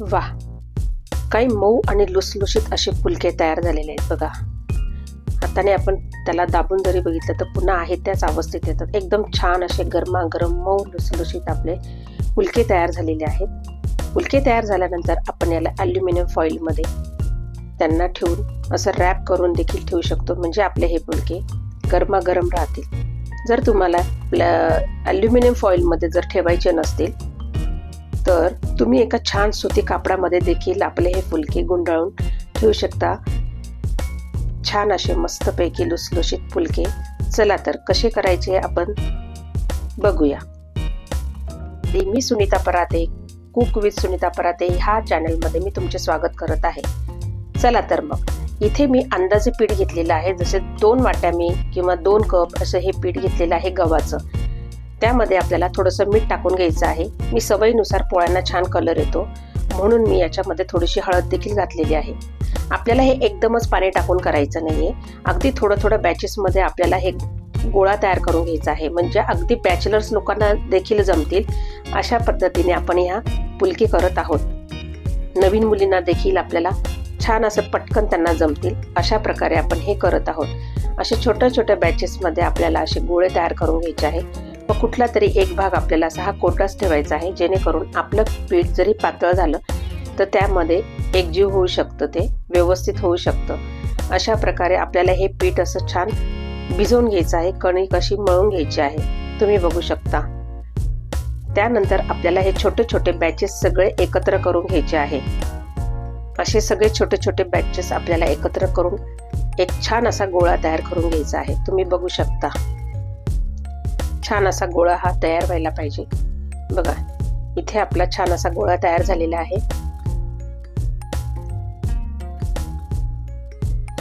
वाह काही मऊ आणि लुसलुशीत असे फुलके तयार झालेले आहेत बघा. हाताने आपण त्याला दाबून जरी बघितलं तर पुन्हा आहे त्याच अवस्थेत येतात. एकदम छान असे गरमागरम मऊ लुसलुशीत आपले फुलके तयार झालेले आहेत. फुलके तयार झाल्यानंतर आपण याला ॲल्युमिनियम फॉईलमध्ये त्यांना ठेवून असं रॅप करून देखील ठेवू शकतो. म्हणजे आपले हे फुलके गरमागरम राहतील. जर तुम्हाला ॲल्युमिनियम फॉईलमध्ये जर ठेवायचे नसतील तर तुम्ही एका छान सुती कापडामध्ये देखील आपले हे फुलके गुंडाळून ठेवू शकता. छान असे मस्तपैकी लुसलुशीत फुलके. चला तर कसे करायचे आपण बघूया. मी सुनीता पराते कुक विथ सुनीता पराते ह्या चॅनलमध्ये मी तुमचे स्वागत करत आहे. चला तर मग इथे मी अंदाजे पीठ घेतलेलं आहे. जसे दोन वाट्या मी किंवा दोन कप असं हे पीठ घेतलेलं आहे गव्हाचं. त्यामध्ये आपल्याला थोडंसं मीठ टाकून घ्यायचं आहे. मी सवयीनुसार पोळ्यांना छान कलर येतो. म्हणून मी याच्यामध्ये थोडीशी हळद देखील घातलेली आहे. आपल्याला हे एकदमच पाणी टाकून करायचं नाहीये. अगदी थोडं थोडं बॅचेसमध्ये आपल्याला हे गोळा तयार करून घ्यायचा आहे. म्हणजे अगदी बॅचलर्स लोकांना देखील जमतील. अशा पद्धतीने आपण ह्या पुलकी करत आहोत. नवीन मुलींना देखील आपल्याला छान असं पटकन त्यांना जमतील. अशा प्रकारे आपण हे करत आहोत. असे छोट्या छोट्या बॅचेसमध्ये आपल्याला असे गोळे तयार करून घ्यायचे आहे. कुठला तरी एक भाग आपल्याला असा हा कोटाच ठेवायचा आहे जेणेकरून आपलं पीठ जरी पातळ झालं तर त्यामध्ये एकजीव होऊ शकतं ते व्यवस्थित होऊ शकतं. अशा प्रकारे आपल्याला हे पीठ असं छान भिजवून घ्यायचं आहे कणिक अशी मळून घ्यायची आहे तुम्ही बघू शकता. त्यानंतर आपल्याला हे छोटे छोटे बॅचेस सगळे एकत्र करून घ्यायचे आहे. असे सगळे छोटे छोटे बॅचेस आपल्याला एकत्र करून एक छान असा गोळा तयार करून घ्यायचा आहे तुम्ही बघू शकता. छान असा गोळा हा तयार व्हायला पाहिजे. बघा इथे आपला छान असा गोळा तयार झालेला आहे.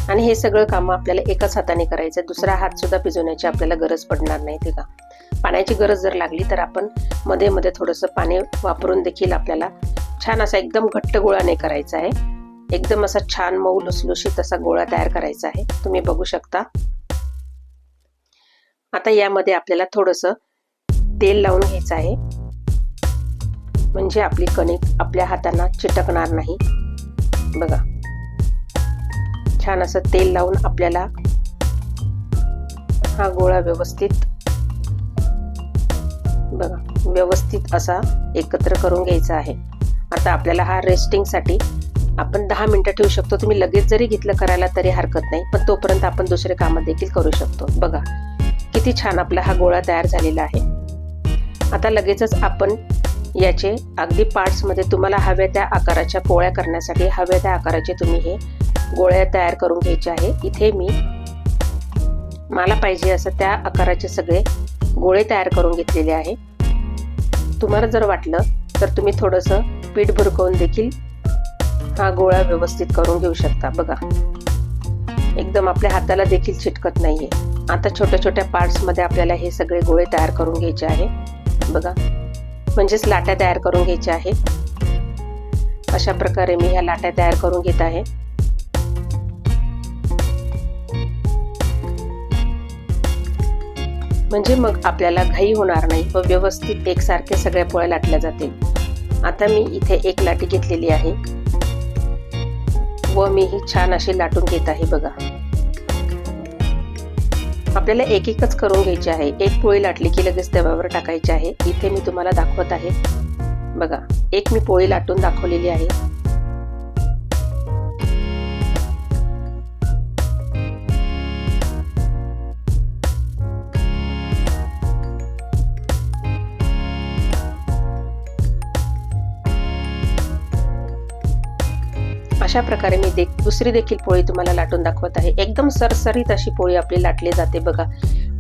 आणि हे सगळं काम आपल्याला एकाच हाताने करायचं दुसरा हात सुद्धा भिजवण्याची आपल्याला गरज पडणार नाही ते का पाण्याची गरज जर लागली तर आपण मध्ये मध्ये थोडंसं पाणी वापरून देखील आपल्याला छान असा एकदम घट्ट गोळा नाही करायचा आहे. एकदम असा छान मऊ लुसलुशीत असा गोळा तयार करायचा आहे. तुम्ही बघू शकता. आता यामध्ये आपल्याला थोडंसं तेल लावून घ्यायचं आहे. म्हणजे आपली कणिक आपल्या हातांना चिटकणार नाही. बघा. छान असं तेल लावून आपल्याला हा गोळा व्यवस्थित बघा व्यवस्थित असा एकत्र करून घ्यायचा आहे. आता आपल्याला हा रेस्टिंगसाठी आपण दहा मिनटं ठेवू शकतो. तुम्ही लगेच जरी घेतलं करायला तरी हरकत नाही. पण तोपर्यंत आपण दुसरे कामं देखील करू शकतो. बघा. किती छान आपला हा गोळा तयार झालेला आहे. आता लगेचच आपण याचे अगदी पार्ट्समध्ये तुम्हाला हव्या त्या आकाराच्या पोळ्या करण्यासाठी हव्या त्या आकाराचे तुम्ही हे गोळ्या तयार करून घ्यायचे आहे. इथे मी मला पाहिजे असं त्या आकाराचे सगळे गोळे तयार करून घेतलेले आहे. तुम्हाला जर वाटलं तर तुम्ही थोडंसं पीठ भुरकवून देखील हा गोळा व्यवस्थित करून घेऊ शकता. बघा. एकदम आपल्या हाताला देखील चिटकत नाहीये. आता छोट्या छोट्या पार्ट्समध्ये आपल्याला हे सगळे गोळे तयार करून घ्यायचे आहे. बघा. म्हणजेच लाट्या तयार करून घ्यायच्या आहे अशा प्रकारे मी ह्या लाट्या तयार करून घेत आहे. म्हणजे मग आपल्याला घाई होणार नाही व व्यवस्थित एकसारखे सगळ्या पोळ्या लाटल्या जातील. आता मी इथे एक लाटी घेतलेली आहे. व मी ही छान अशी लाटून घेत आहे बघा. आपल्याला एक एकच करून घ्यायची आहे. एक पोळी लाटली की लगेच तव्यावर टाकायची आहे. इथे मी तुम्हाला दाखवत आहे. बघा एक मी पोळी लाटून दाखवलेली आहे. अशा प्रकारे मी देख दुसरी देखील पोळी तुम्हाला लाटून दाखवत आहे. एकदम सरसरीत अशी पोळी आपली लाटली जाते बघा.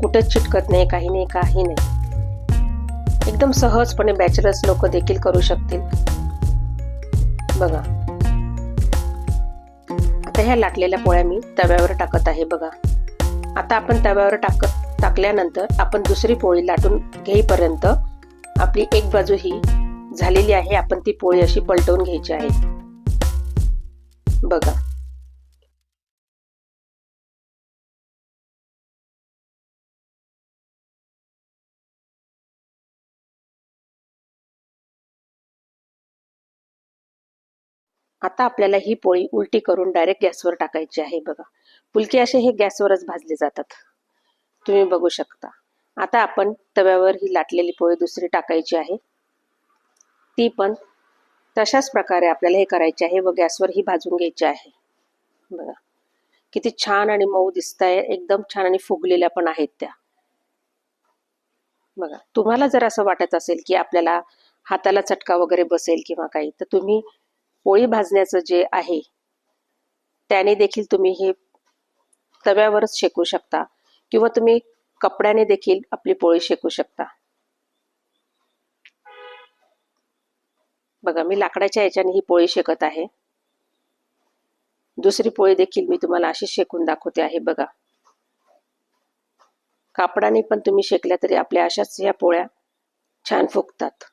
कुठंच चिटकत नाही काही नाही काही नाही. एकदम सहजपणे बॅचलर्स लोक देखील करू शकतील. बघा. आता ह्या लाटलेल्या पोळ्या मी तव्यावर टाकत आहे बघा. आता आपण तव्यावर टाकत टाकल्यानंतर आपण दुसरी पोळी लाटून घेईपर्यंत आपली एक बाजू ही झालेली आहे. आपण ती पोळी अशी पलटवून घ्यायची आहे. बघा. आता आपल्याला ही पोळी उलटी करून डायरेक्ट गॅसवर टाकायची आहे बघा. फुलके असे हे गॅसवरच भाजले जातात. तुम्ही बघू शकता. आता आपण तव्यावर ही लाटलेली पोळी दुसरी टाकायची आहे. ती पण तशाच प्रकारे आपल्याला हे करायचे आहे. व गॅसवर ही भाजून घ्यायची आहे. बघा. किती छान आणि मऊ दिसत आहे एकदम छान आणि फुगलेल्या पण आहेत त्या. बघा. तुम्हाला जर असं वाटत असेल की आपल्याला हाताला चटका वगैरे बसेल किंवा काही तर तुम्ही पोळी भाजण्याचं जे आहे त्याने देखील तुम्ही हे तव्यावरच शेकू शकता. किंवा तुम्ही कपड्याने देखील आपली पोळी शेकू शकता. बघा मी लाकडाच्या याच्याने ही पोळी शेकत आहे. दुसरी पोळी देखील मी तुम्हाला अशी शेकून दाखवते आहे बघा. कापडाने पण तुम्ही शेकल्या तरी आपल्या अशाच या पोळ्या छान फुगतात.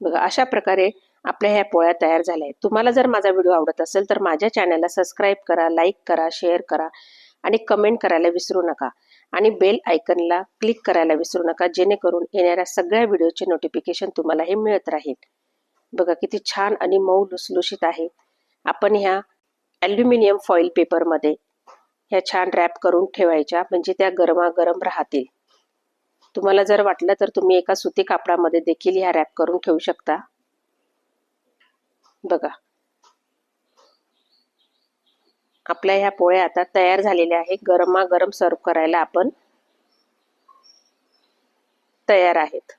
बघा अशा प्रकारे आपल्या ह्या पोळ्या तयार झाल्या आहेत. तुम्हाला जर माझा व्हिडिओ आवडत असेल तर माझ्या चॅनलला सबस्क्राईब करा लाईक करा शेअर करा आणि कमेंट करायला विसरू नका. आणि बेल आयकनला क्लिक करायला विसरू नका जेणेकरून येणाऱ्या सगळ्या व्हिडिओचे नोटिफिकेशन तुम्हाला हे मिळत राहील. बघा किती छान आणि मऊ लुसलुशीत आहे. आपण ह्या ॲल्युमिनियम फॉईल पेपरमध्ये ह्या छान रॅप करून ठेवायच्या म्हणजे त्या गरमागरम राहतील. तुम्हाला जर वाटलं तर तुम्ही एका सुती कापडामध्ये देखील ह्या रॅप करून ठेवू शकता. बघा. आपल्या ह्या पोळ्या आता तयार झालेल्या आहे गरमागरम सर्व करायला आपण तयार आहेत.